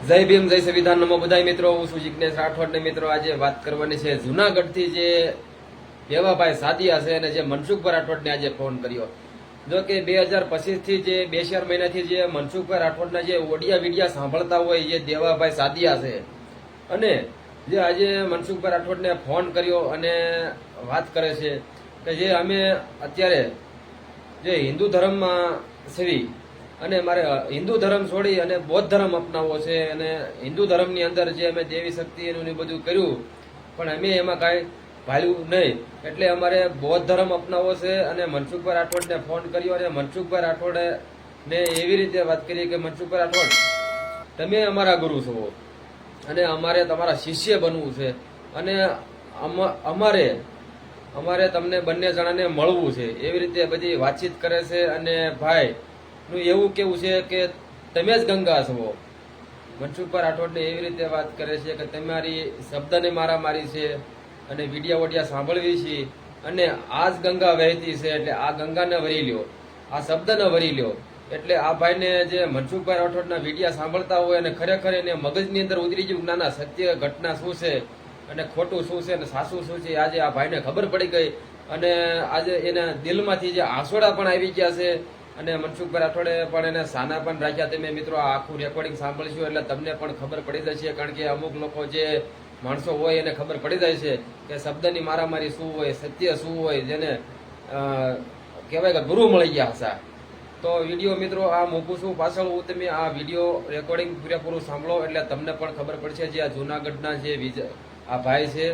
જય ભીમ, જય સંવિધાન નમો બધાય મિત્રો. હું છું જિજ્ઞેશ રાઠોડ ને મિત્રો. આજે વાત કરવાની છે જુનાગઢથી જે દેવાભાઈ સાદિયા છે અને જે મનસુખભાઈ રાઠોડને આજે ફોન કર્યો. જો કે બે હજાર પચીસથી જે બે ચાર મહિનાથી જે મનસુખભાઈ રાઠોડના જે ઓડિયા વિડિયા સાંભળતા હોય જે દેવાભાઈ સાદિયા છે. અને જે આજે મનસુખભાઈ રાઠોડને ફોન કર્યો અને વાત કરે છે કે જે અમે અત્યારે જે હિન્દુ ધર્મમાં સેવી અને મારે હિન્દુ ધર્મ છોડી અને બૌદ્ધ ધર્મ અપનાવવો છે અને હિન્દુ ધર્મની અંદર જે અમે દેવી શક્તિ એનું બધું કર્યું, પણ અમે એમાં કાંઈ ભાલ્યું નહીં. એટલે અમારે બૌદ્ધ ધર્મ અપનાવવો છે અને મનસુખભાઈ રાઠોડને ફોન કર્યો અને મનસુખભાઈ રાઠોડે ને એવી રીતે વાત કરી કે, મનસુખભાઈ રાઠોડ, તમે અમારા ગુરુ છો અને અમારે તમારા શિષ્ય બનવું છે અને અમ- અમારે અમારે તમને બંને જણાને મળવું છે. એવી રીતે બધી વાતચીત કરે છે અને ભાઈ નું એવું કેવું છે કે તમે જ ગંગા છો. મનસુખભાઈ રાઠોડને એવી રીતે વાત કરે છે કે તમારી શબ્દને મારા મારી છે અને વિડિયા વડિયા સાંભળવી છે અને આ જ ગંગા વહેતી છે એટલે આ ગંગાને વરી લ્યો, આ શબ્દને વરી લ્યો. એટલે આ ભાઈને જે મનસુખભાઈ રાઠોડના વિડિયા સાંભળતા હોય અને ખરેખર એને મગજની અંદર ઉતરી ગયું ના ના સત્ય ઘટના શું છે અને ખોટું શું છે અને સાસુ શું છે આજે આ ભાઈને ખબર પડી ગઈ. અને આજે એના દિલમાંથી જે આસોડા પણ આવી ગયા છે અને મનસુખભાઈ રાઠોડે પણ એને સાના પણ રાખ્યા તમે મિત્રો આખું રેકોર્ડિંગ સાંભળશું એટલે તમને પણ ખબર પડી જશે, કારણ કે અમુક લોકો જે માણસો હોય એને ખબર પડી જાય છે કે શબ્દની મારામારી શું હોય, સત્ય શું હોય, જેને કહેવાય કે ગુરુ મળી ગયા હશે. તો વીડિયો મિત્રો આ મૂકું છું. પાછળ હું તમે આ વીડિયો રેકોર્ડિંગ પૂરેપૂરું સાંભળો એટલે તમને પણ ખબર પડશે જે આ જૂનાગઢના જે વિજય આ ભાઈ છે,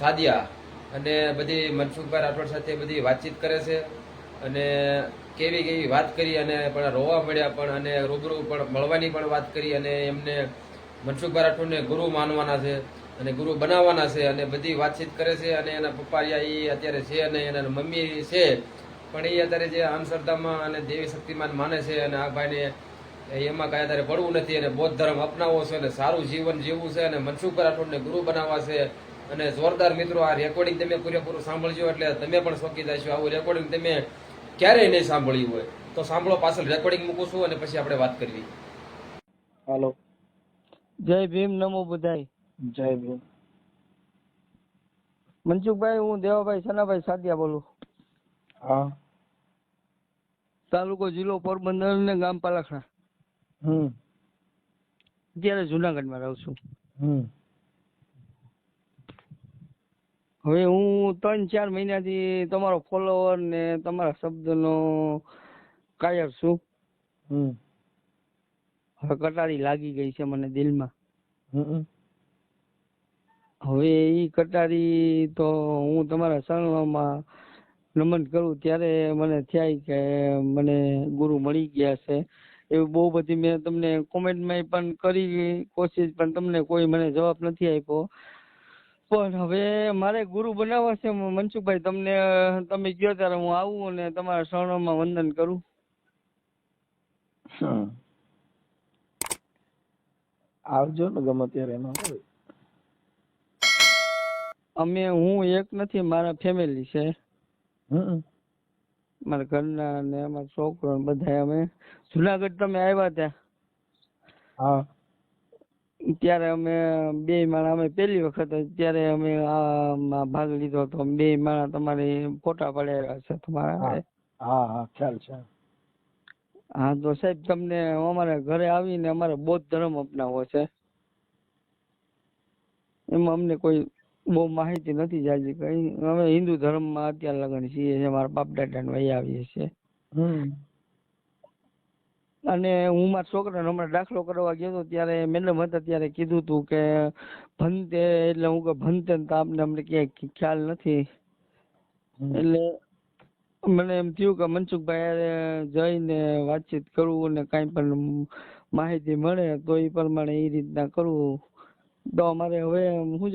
સાદિયા અને બધી મનસુખભાઈ રાઠોડ સાથે બધી વાતચીત કરે છે. અને કેવી કેવી વાત કરી અને પણ રોવા મળ્યા પણ અને રૂબરૂ પણ મળવાની પણ વાત કરી અને એમને મનસુખભાઈ રાઠોડને ગુરુ માનવાના છે અને ગુરુ બનાવવાના છે અને બધી વાતચીત કરે છે અને એના પપ્પાયા એ અત્યારે છે અને એના મમ્મી છે. પણ એ અત્યારે જે અંધશ્રદ્ધામાં અને દેવી શક્તિમાન માને છે અને આ ભાઈને એમાં કાંઈ અત્યારે પડવું નથી અને બૌદ્ધ ધર્મ અપનાવવો છે અને સારું જીવન જીવવું છે અને મનસુખ રાઠોડને ગુરુ બનાવવા છે અને જોરદાર મિત્રો આ રેકોર્ડિંગ તમે પૂરેપૂરું સાંભળજો એટલે તમે પણ શોકી જશો. આવું રેકોર્ડિંગ તમે ક્યારેય નહીં સાંભળ્યું હોય. તો સાંભળો પાછળ રેકોર્ડિંગ મૂકું છું અને પછી આપણે વાત કરવી હાલો. જય ભીમ નમો બધાય. જય ભીમ. મનસુખભાઈ હું દેવાભાઈ સનાભાઈ સાદિયા બોલું. હા. તાલુકો જિલ્લો પોરબંદર ને ગામ પાલાખણા. હમ. અત્યારે જુનાગઢમાં રહું છું. હમ. હવે હું ત્રણ ચાર મહિનાથી તમારો ફોલોવર ને તમારા શબ્દનો કાયર છું. હમ. હવે કટારી લાગી ગઈ છે મને દિલમાં. હવે એ કટારી તો હું તમારા શરણોમાં નમન કરું ત્યારે મને થાય કે મને ગુરુ મળી ગયા છે. એવું બહુ બધી મેં તમને કોમેન્ટમાં પણ કરી કોશિશ પણ તમને કોઈ મને જવાબ નથી આપ્યો. પણ હવે મારે ગુરુ બનાવવા છે મનસુખભાઈ તમને તમે કહો ત્યારે હું આવું અને તમારા શરણોમાં વંદન કરું. આવજો ને ગમે ત્યારે એમાં અમે હું એક નથી મારા ફેમિલી છે. મારા ઘરના ને અમારા છોકરો બધા અમે. જુનાગઢ તમે આવ્યા ત્યાં? હા. ત્યારે અમે બે માળા અમે પહેલી વખત ત્યારે અમે આ ભાગ લીધો હતો. બે માળા તમારે ફોટા પડેલા છે તમારા હા. હા ખ્યાલ છે. હા તો સાહેબ તમને અમારે ઘરે આવીને અમારે બૌદ્ધ ધર્મ અપનાવવો છે. એમાં અમને કોઈ બહુ માહિતી નથી જાજી કઈ. અમે હિન્દુ ધર્મમાં અત્યારે લગન છીએ મારા બાપ દાદાને વહી આવીએ છીએ. અને હું મારા છોકરાને હમણાં દાખલો કરવા ગયો હતો ત્યારે મેડમ હતા ત્યારે કીધું હતું કે ભણતે એટલે હું કે ભણતે ને તો આપને અમને ક્યાંય ખ્યાલ નથી. એટલે મને એમ થયું કે મનસુખભાઈ જઈને વાતચીત કરવું અને કાંઈ પણ માહિતી મળે તો એ પ્રમાણે એ રીતના કરવું તો અમારે હવે શું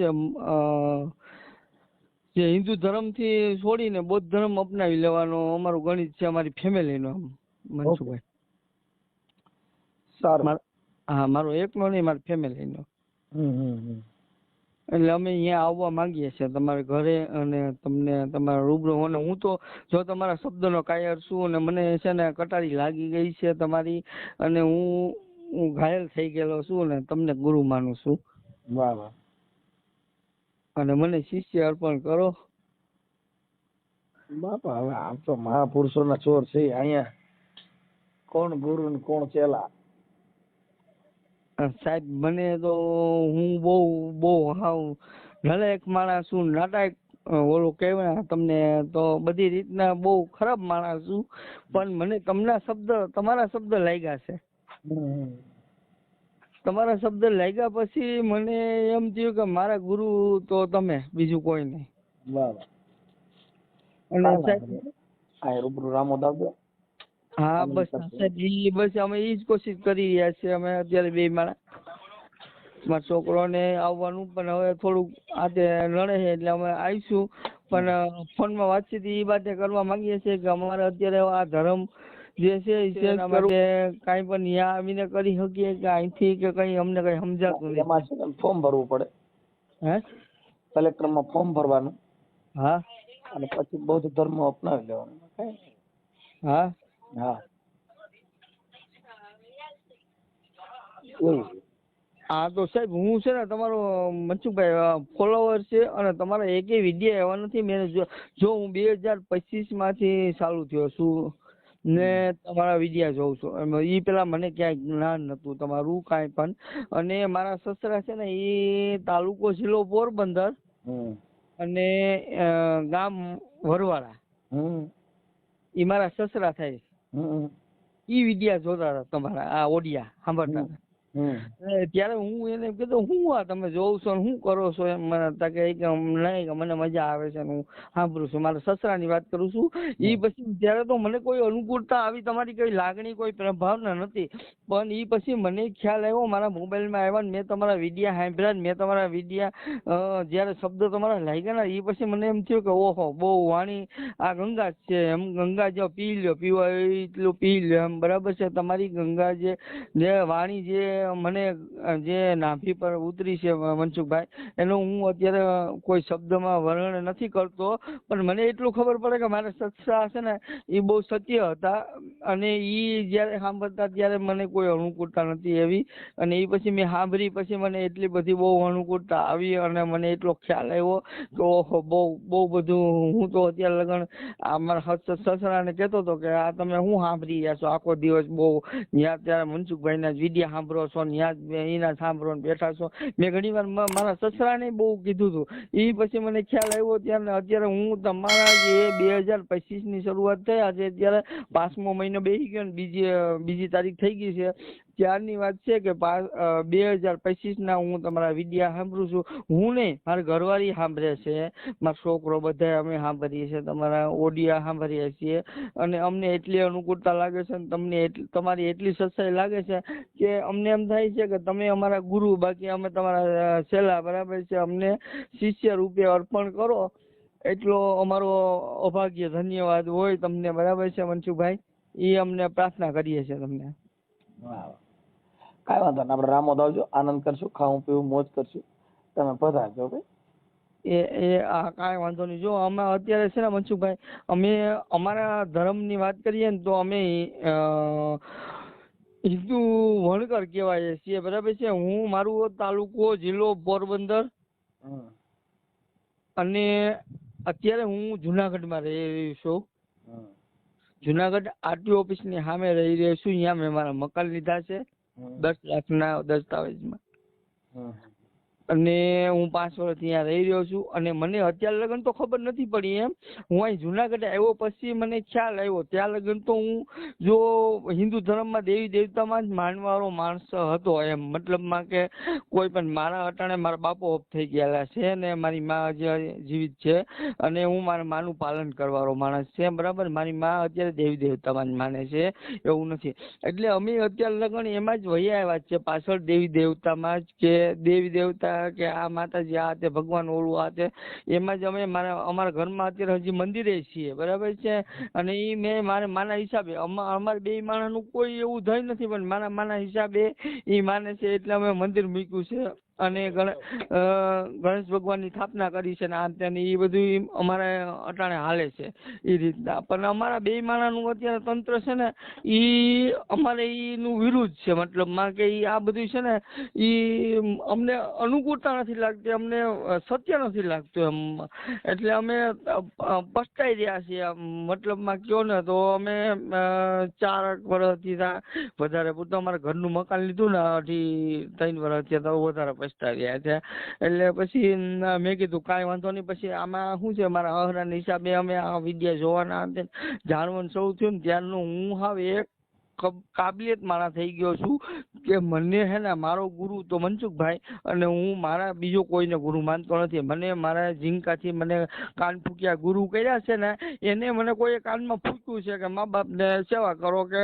છે જે હિન્દુ ધર્મથી છોડીને બૌદ્ધ ધર્મ અપનાવી લેવાનો અમારું ગણિત છે અમારી ફેમિલીનો આમ મનસુખભાઈ. સારું હા મારો એકનો નહીં મારી ફેમિલીનો. એટલે અમે અહીંયા આવવા માંગીએ છીએ. તમારા ઘરે અને તમને તમારા રૂબરૂ અને હું તો જો તમારા શબ્દનો કાયર છું અને મને છે ને કટારી લાગી ગઈ છે તમારી અને હું હું ઘાયલ થઈ ગયેલો છું અને તમને ગુરુ માનું છું. વાહ વાહ. અને મને શિષ્ય અર્પણ કરો. બાપા હવે આમ તો મહાપુરુષોના ચોર છે. અહીંયા કોણ ગુરુ ને કોણ ચેલા? સાહેબ મને તો હું બહુ બહુ હાવ નલાયક માણસ છું નાટાયક ઓલું કહેવાય તમને તો બધી રીતના બહુ ખરાબ માણસ છું પણ મને તમના શબ્દ તમારા શબ્દ લાગ્યા છે. તમારા શબ્દ લાગ્યા પછી મને એમ થયું કે મારા ગુરુ તો તમે બીજું કોઈ નહીં. વાહ અને સાહેબ રૂબરૂ રામો દાદો હા બસ ઈ બસ અમે એ જ કોશિશ કરી રહ્યા છીએ અમે અત્યારે બે માણા મારા છોકરોને આવવાનું પણ હવે થોડુંક આજે લડે છે એટલે અમે આવીશું. પણ ફોનમાં વાતચીત ઈ બાતે કરવા માંગીએ છીએ કે અમારે અત્યારે આ ધર્મ જે છે એ કાંઈ પણ ન્યા આવીને કરી શકીએ કે અહીંથી કે કઈ અમને કઈ સમજાતું નથી. ફોર્મ ભરવું પડે. હે? કલેક્ટરમાં ફોર્મ ભરવાનું. હા. અને પછી બૌદ્ધ ધર્મ અપનાવી લેવાનું. હા. હા. એવું હા તો સાહેબ હું છે ને તમારો મનસુખભાઈ ફોલોવર છે અને તમારા એકેય વિદ્યા એવા નથી. મેં જો જો હું બે હજાર પચીસમાંથી ચાલુ થયો છું ને તમારા વિદ્યા જોઉં છું. એમાં ઈ પેલા મને ક્યાંય જ્ઞાન નતું તમારું કાંઈ પણ. અને મારા સસરા છે ને એ તાલુકો જિલ્લો પોરબંદર હમ. અને ગામ વરવાળા. હમ. ઈ મારા સસરા થાય ઈ વિડિયા જોતા હતા તમારા આ ઓડિયા સાંભળતા ત્યારે હું એને કીધું હું આ તમે જોઉં છો હું શું કરો છો? એમ મને કે કે નહીં કે મને મજા આવે છે હું સાંભળું છું. મારા સસરાની વાત કરું છું. ઈ પછી ત્યારે તો મને કોઈ અનુકૂળતા આવી તમારી કઈ લાગણી કોઈ પ્રભાવના નથી. પણ ઈ પછી મને ખ્યાલ આવ્યો મારા મોબાઈલમાં આવ્યા ને મેં તમારા વિડિયા સાંભળ્યા મેં તમારા વિડિયા જ્યારે શબ્દ તમારા લાગ્યા ને એ પછી મને એમ થયું કે ઓહો બહુ વાણી આ ગંગા જ છે. એમ ગંગા જો પી લ્યો પીવા એટલું પી લ્યો. એમ બરાબર છે તમારી ગંગા જે વાણી જે મને જે નાભી પર ઉતરી છે મનસુખભાઈ, એનો હું અત્યારે કોઈ શબ્દમાં વર્ણન નથી કરતો, પણ મને એટલું ખબર પડે કે મારા સત્સા છે ને એ બહુ સત્ય હતા અને એ જ્યારે સાંભળતા ત્યારે મને કોઈ અનુકૂળતા નથી એવી અને એ પછી મેં સાંભળી પછી મને એટલી બધી બહુ અનુકૂળતા આવી અને મને એટલો ખ્યાલ આવ્યો કે ઓહો, બહુ બહુ બધું હું તો અત્યારે લગન, આ મારા સસરાને કહેતો હતો કે આ તમે હું સાંભળી રહ્યા છો? આખો દિવસ બહુ ત્યાં ત્યારે મનસુખભાઈના વિડીયા સાંભળો છો ને એના સાંભળો ને બેઠા છો. મેં ઘણી વાર મારા સસરાને બહુ કીધું હતું એ પછી મને ખ્યાલ આવ્યો ત્યારે અત્યારે હું તમારા જે બે હજાર પચીસની શરૂઆત થઈ, આજે અત્યારે પાંચમો મહિનો બેસી ગયો ને, બીજી બીજી તારીખ થઈ ગઈ છે. ત્યારની વાત છે કે બે હજાર પચીસ ના હું તમારા વિડિયા સાંભળું છું. હું નહીં, મારી ઘરવાળી સાંભળે છે. મારો છોકરો બધા અમે સાંભળીએ છીએ, તમારા ઓડિયા સાંભળીએ છીએ. અને અમને એટલી અનુકૂળતા લાગે છે અને તમને તમારી એટલી સચ્ચાઈ લાગે છે કે અમને એમ થાય છે કે તમે અમારા ગુરુ, બાકી અમે તમારા છેલ્લા બરાબર છે. અમને શિષ્ય રૂપે અર્પણ કરો. એટલો અમારો અભાગ્ય, ધન્યવાદ હોય તમને બરાબર છે મનસુખભાઈ. એ અમને પ્રાર્થના કરીએ છીએ તમને. વાહ. કાંઈ વાંધો નહીં. આપણે રામોદ આવજો આનંદ કરશું ખાવું પીવું મોજ કરશું. તમે પધારજો ભાઈ. એ એ આ કાંઈ વાંધો નહીં. જો અમે અત્યારે છે ને મનસુખભાઈ અમે અમારા ધર્મની વાત કરીએ ને તો અમે હિન્દુ વણકર કહેવાય છીએ. બરાબર છે? હું મારું તાલુકો જિલ્લો પોરબંદર. અને અત્યારે હું જુનાગઢમાં રહી રહ્યો છું. જુનાગઢ આરટીઓ ઓફિસની સામે રહી રહ્યો છું. અહીંયા મેં મારા મકાન લીધા છે. દસ લાખના દસ્તાવેજમાં. હમ. અને હું પાંચ વર્ષ ત્યાં રહી રહ્યો છું અને મને અત્યાર લગન તો ખબર નથી પડી એમ. હું અહીં જુનાગઢ આવ્યો પછી મને ખ્યાલ આવ્યો. ત્યાં લગન તો હું જો હિન્દુ ધર્મમાં દેવી દેવતામાં જ માનવાળો માણસ હતો એમ. મતલબમાં કે કોઈ પણ મારા અટાણે મારા બાપો ઓફ થઈ ગયેલા છે ને મારી મા જીવિત છે અને હું મારા માનું પાલન કરવાનો માણસ છે બરાબર? મારી મા અત્યારે દેવી દેવતામાં જ માને છે એવું નથી. એટલે અમે અત્યાર લગન એમાં જ વહી આવ્યા છે. પાછળ દેવી દેવતામાં જ કે દેવી દેવતા કે આ માતાજી આ તે ભગવાન ઓળું આ તે એમાં જ અમે મારા, અમારા ઘરમાં અત્યારે હજી મંદિરે છીએ, બરાબર છે? અને એ મેં મારા, માના હિસાબે, અમા, અમારે બે માણસનું કોઈ એવું થઈ નથી, પણ મારા, માના હિસાબે એ માને છે એટલે અમે મંદિર મૂક્યું છે. અને ગણેશ ભગવાનની સ્થાપના કરી છે ને આ તે એ બધું અમારે અટાણે હાલે છે એ રીતના. પણ અમારા બે માણાનું અત્યારે તંત્ર છે ને એ અમારે એનું વિરુદ્ધ છે. મતલબમાં કે એ આ બધું છે ને એ અમને અનુકૂળતા નથી લાગતી, અમને સત્ય નથી લાગતું એમ. એટલે અમે પસ્તાઈ રહ્યા છીએ મતલબમાં કયો ને તો અમે ચાર વર્ષથી વધારે પૂરતું અમારા ઘરનું મકાન લીધું ને અઢી ત્રણ વર્ષથી તો વધારે પછતાઈ છે એટલે પછી મેં કીધું, કાંઈ વાંધો નહીં. પછી આમાં શું છે, મારા અહરાના હિસાબે અમે આ વિદ્યા જોવાના જાણવાનું થયું ને ત્યારનું હું હાવ એક કાબિલિયત મારા થઈ ગયો છું કે મને હે ને મારો ગુરુ તો મનસુખભાઈ અને હું મારા બીજો કોઈને ગુરુ માનતો નથી. મને મારા ઝીંકાથી મને કાન ફૂક્યા ગુરુ કર્યા છે ને, એને મને કોઈ કાનમાં ફૂક્યું છે કે મા બાપને સેવા કરો કે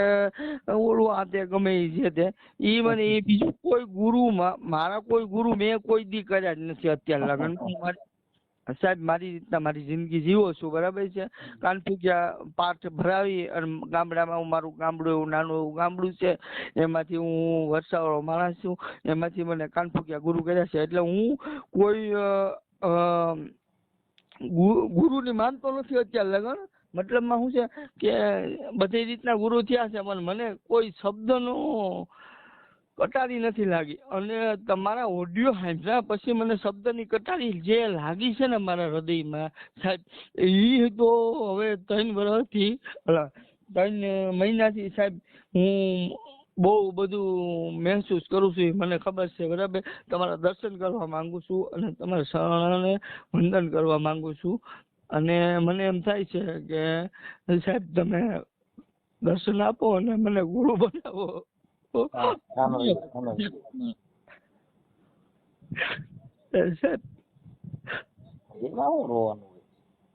ઓલું આ તે ગમે એ છે તે. એ મને એ બીજું કોઈ ગુરુમાં મારા કોઈ ગુરુ મેં કોઈ દી કર્યા જ નથી અત્યારે લગન. મારી સાહેબ, મારી રીતના મારી જિંદગી જીવો છું, બરાબર છે? કાન ફૂક્યા પાઠ ભરાવી અને ગામડામાં હું મારું ગામડું, એવું નાનું એવું ગામડું છે, એમાંથી હું વરસાવાળો માણસ છું, એમાંથી મને કાન ગુરુ કર્યા છે. એટલે હું કોઈ ગુરુને માનતો નથી અત્યારે લગન. મતલબમાં શું છે કે, બધી રીતના ગુરુ થયા છે, પણ મને કોઈ શબ્દનો કટારી નથી લાગી. અને તમારા ઓડિયો સાંભળ્યા પછી મને શબ્દની કટારી જે લાગી છે ને મારા હૃદયમાં, સાહેબ એ તો હવે ત્રણ વર્ષથી ત્રણ મહિનાથી સાહેબ, હું બહુ બધું મહેસૂસ કરું છું, એ મને ખબર છે, બરાબર? તમારા દર્શન કરવા માંગુ છું અને તમારા શરણને વંદન કરવા માંગુ છું. અને મને એમ થાય છે કે, સાહેબ, તમે દર્શન આપો અને મને ગુરુ બનાવો.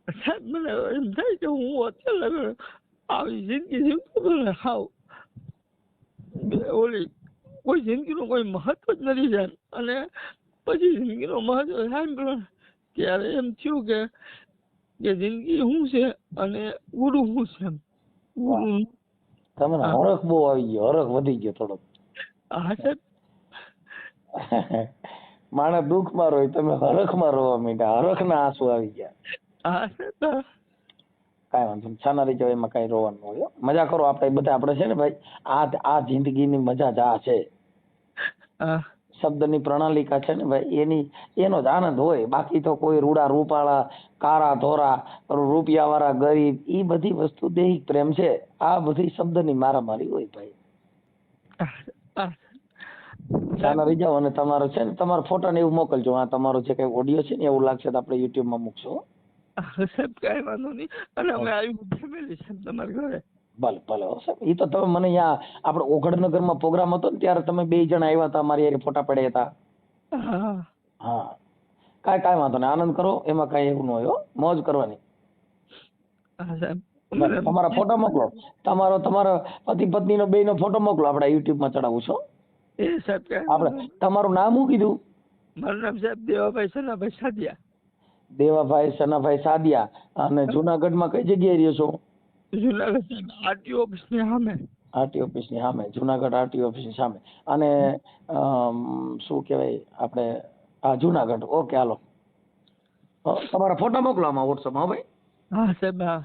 સાહેબ, મને જિંદગી જીવતો કોઈ મહત્વ નથી સાહેબ અને પછી જિંદગીનો મહત્વ સાંભળ્યો ત્યારે એમ થયું કે કે જિંદગી શું છે અને ગુરુ શું છે ગુરુ તમને. હરખ બહુ આવી ગયો હરખ વધી ગયો થોડોક. હા દુઃખ માણસ દુઃખમાં રોય તમે હરખમાં રોવા માંડ્યા હરખના આંસુ આવી ગયા. હા કાંઈ વાંધો નહીં છાનારી જવાય એમાં કાંઈ રોવાનું હોય મજા કરો આપણે બધા આપણે છે ને ભાઈ આ આ જિંદગીની મજા જ આ છે. હા. શબ્દની પ્રણાલિકા છે ને ભાઈ એની એનો જ આનંદ હોય. બાકી તો કોઈ રૂડા રૂપાળા કારા ધોરા રૂપિયાવાળા ગરીબ એ બધી વસ્તુ દૈહિક પ્રેમ છે. આ બધી શબ્દની મારામારી હોય ભાઈ. ચાલો રહી જાઓ અને તમારો છે ને તમારો ફોટો ને એવું મોકલજો. આ તમારો જે કઈ ઓડિયો છે ને એવું લાગશે તો આપણે યુટ્યુબમાં મૂકશો. સાહેબ કાંઈ વાંધો નહીં. અને અમે આવી ફેમિલી છે તમારા ઘરે. ભલે ભલે હો સાહેબ. ઈ તો તમે મને અહીંયા આપણે ઓગણનગરમાં પ્રોગ્રામ હતો ને ત્યારે તમે બે જણા આવ્યા હતા મારી હારે ફોટા પડ્યા હતા. હા. હા. કાંઈ કાંઈ વાંધો નહીં. આનંદ કરો એમાં કાંઈ એવું ન હોય હો. મોજ કરવાની. હા સાહેબ. તમારા ફોટો મોકલો. તમારો તમારો પતિ પત્નીનો બેયનો ફોટો મોકલો. આપણે યુટ્યુબમાં ચડાવું છો એ સાહેબ આપણે તમારું નામ શું કીધું? મારું નામ સાહેબ દેવાભાઈ સનાભાઈ સાદિયા. દેવાભાઈ સનાભાઈ સાદિયા. અને જુનાગઢમાં કઈ જગ્યાએ રહ્યો છો? જુનાગઢ આરટીઓ ઓફિસની સામે. ઓફિસની સામે જુનાગઢ આરટી ઓફિસની સામે. અને શું કહેવાય આપણે હા જુનાગઢ. ઓકે હાલો. તમારા ફોટા મોકલો આમાં વોટ્સઅપમાં હો ભાઈ. હા સાહેબ હા.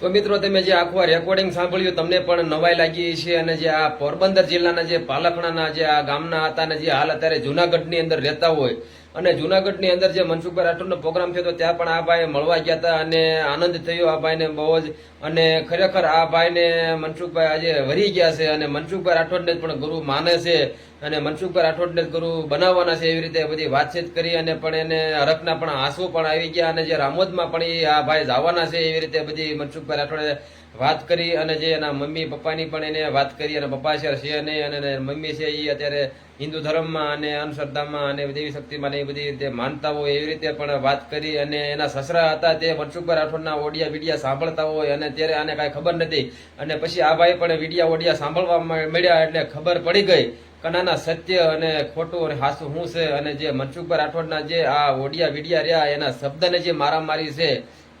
તો મિત્રો તમે જે આખું આ રેકોર્ડિંગ સાંભળ્યું તમને પણ નવાઈ લાગી છે અને જે આ પોરબંદર જિલ્લાના જે પાલખણાના જે આ ગામના હતા અને જે હાલ અત્યારે જુનાગઢની અંદર રહેતા હોય અને જુનાગઢની અંદર જે મનસુખભાઈ રાઠોડનો પ્રોગ્રામ થયો ત્યાં પણ આ ભાઈ મળવા ગયા હતા અને આનંદ થયો. આ ભાઈને બહુ જ અને ખરેખર આ ભાઈને મનસુખભાઈ આજે વરી ગયા છે અને મનસુખભાઈ રાઠોડને જ પણ ગુરુ માને છે અને મનસુખભાઈ રાઠોડને જ ગુરુ બનાવવાના છે એવી રીતે બધી વાતચીત કરી અને પણ એને હરખના પણ આંસુ પણ આવી ગયા અને જે રામોદમાં પણ એ આ ભાઈ જવાના છે એવી રીતે બધી મનસુખભાઈ રાઠોડે વાત કરી અને જે એના મમ્મી પપ્પાની પણ એને વાત કરી અને પપ્પા છે છે નહીં અને મમ્મી છે એ અત્યારે હિન્દુ ધર્મમાં અને અંધશ્રદ્ધામાં અને દેવી શક્તિમાં એ બધી રીતે માનતા હોય એવી રીતે પણ વાત કરી અને એના સસરા હતા તે મનસુખભાઈ રાઠોડના ઓડિયા વિડિયા સાંભળતા હોય અને ત્યારે આને કાંઈ ખબર નથી. અને પછી આ ભાઈ પણ વિડિયા ઓડિયા સાંભળવા મળ્યા એટલે ખબર પડી ગઈ કનાના સત્ય અને ખોટું અને હાસું શું છે અને જે મનસુખભાઈ રાઠોડના જે આ ઓડિયા વિડિયા રહ્યા એના શબ્દને જે મારામારી છે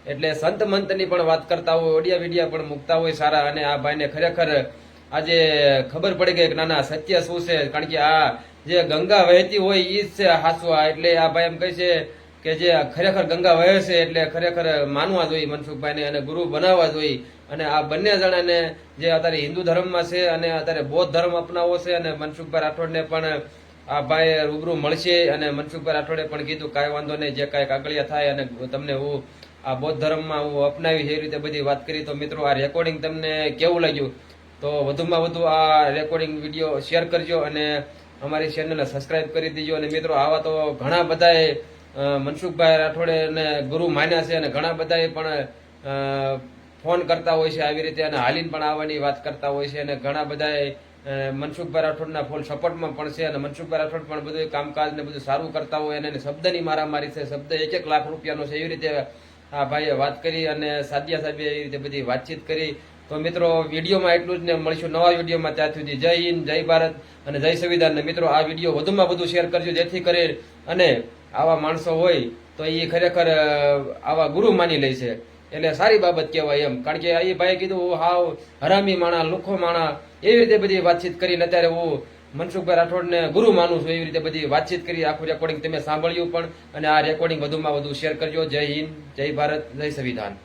એટલે સંત મંતની પણ વાત કરતા હોય, ઓડિયા વિડિયા પણ મૂકતા હોય સારા અને આ ભાઈને ખરેખર આજે ખબર પડી ગઈ કે ના ના સત્ય શું છે. કારણ કે આ જે ગંગા વહેતી હોય એ જ છે હાસવા એટલે આ ભાઈ એમ કહે છે કે જે ખરેખર ગંગા વહે છે એટલે ખરેખર માનવા જોઈએ મનસુખભાઈને અને ગુરુ બનાવવા જોઈએ. અને આ બંને જણાને જે અત્યારે હિન્દુ ધર્મમાં છે અને અત્યારે બૌદ્ધ ધર્મ અપનાવવો છે અને મનસુખભાઈ રાઠોડને પણ આ ભાઈ રૂબરૂ મળશે અને મનસુખભાઈ રાઠોડે પણ કીધું, કાંઈ વાંધો નહીં, જે કાંઈ કાગળિયા થાય અને તમને હું આ બૌદ્ધ ધર્મમાં હું અપનાવી એ રીતે બધી વાત કરી. તો મિત્રો, આ રેકોર્ડિંગ તમને કેવું લાગ્યું? તો વધુમાં વધુ આ રેકોર્ડિંગ વીડિયો શેર કરજો અને અમારી ચેનલને સબસ્ક્રાઈબ કરી દેજો. અને મિત્રો, આવા તો ઘણા બધાએ મનસુખભાઈ રાઠોડે ને ગુરુ માન્યા છે અને ઘણા બધાએ પણ ફોન કરતા હોય છે આવી રીતે અને હાલીન પણ આવવાની વાત કરતા હોય છે અને ઘણા બધાએ મનસુખભાઈ રાઠોડના ફૂલ સપોર્ટમાં પણ છે અને મનસુખભાઈ રાઠોડ પણ બધું કામકાજ ને બધું સારું કરતા હોય અને એને શબ્દની મારામારી છે, શબ્દ એક એક લાખ રૂપિયાનો છે, એવી રીતે આ ભાઈએ વાત કરી અને સાદિયા સાહેબે એ રીતે બધી વાતચીત કરી તો મિત્રો, વિડીયોમાં એટલું જ ને મળીશું નવા વિડીયોમાં. ત્યાં સુધી જય હિન્દ, જય ભારત અને જય સંવિધાન. ને મિત્રો, આ વીડિયો વધુમાં વધુ શેર કરજો, જેથી કરી અને આવા માણસો હોય તો એ ખરેખર આવા ગુરુ માની લે છે. એટલે સારી બાબત કહેવાય એમ. કારણ કે એ ભાઈ કીધું હાવ હરામી માણા, લુખો માણા. એવી રીતે બધી વાતચીત કરીને અત્યારે હું મનસુખભાઈ રાઠોડને ગુરુ માનું છું. એવી રીતે બધી વાતચીત કરી, આખું રેકોર્ડિંગ તમે સાંભળ્યું પણ. અને આ રેકોર્ડિંગ વધુમાં વધુ શેર કરજો. જય હિન્દ, જય ભારત, જય સંવિધાન.